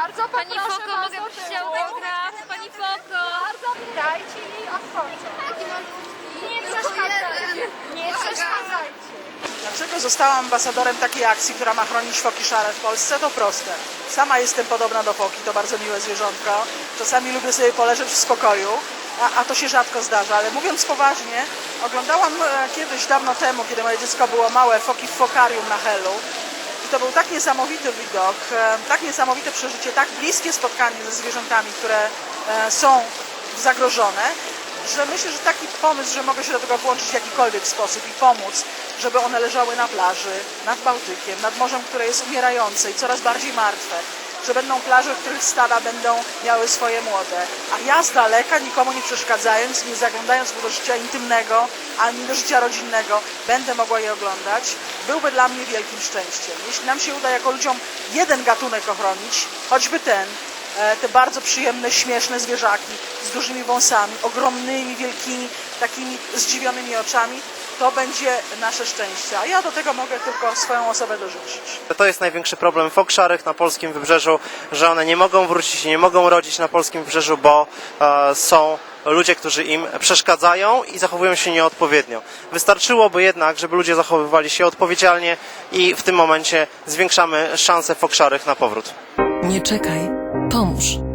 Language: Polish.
Bardzo Pani poproszę Foko, mogę do prosić tyłu. autograf? Pani Foko! Bardzo dajcie i odchodzę. Nie przeszkadzajcie. Nie przeszkadzajcie. Dlaczego zostałam ambasadorem takiej akcji, która ma chronić foki szare w Polsce? To proste. Sama jestem podobna do foki, to bardzo miłe zwierzątko. Czasami lubię sobie poleżeć w spokoju, a, a to się rzadko zdarza. Ale mówiąc poważnie, oglądałam e, kiedyś, dawno temu, kiedy moje dziecko było małe, foki w fokarium na Helu. To był tak niesamowity widok, e, tak niesamowite przeżycie, tak bliskie spotkanie ze zwierzętami, które e, są zagrożone, że myślę, że taki pomysł, że mogę się do tego włączyć w jakikolwiek sposób i pomóc, żeby one leżały na plaży, nad Bałtykiem, nad morzem, które jest umierające i coraz bardziej martwe, że będą plaże, w których stada będą miały swoje młode, a ja z daleka, nikomu nie przeszkadzając, nie zaglądając do życia intymnego, ani do życia rodzinnego, będę mogła je oglądać, byłby dla mnie wielkim szczęściem. Jeśli nam się uda jako ludziom jeden gatunek ochronić, choćby ten, e, te bardzo przyjemne, śmieszne zwierzaki z dużymi wąsami, ogromnymi, wielkimi, takimi zdziwionymi oczami, to będzie nasze szczęście. A ja do tego mogę tylko swoją osobę dorzucić. To jest największy problem fok szarych na polskim wybrzeżu, że one nie mogą wrócić, nie mogą rodzić na polskim wybrzeżu, bo e, są ludzie, którzy im przeszkadzają i zachowują się nieodpowiednio. Wystarczyłoby jednak, żeby ludzie zachowywali się odpowiedzialnie i w tym momencie zwiększamy szanse fok szarych na powrót. Nie czekaj, pomóż.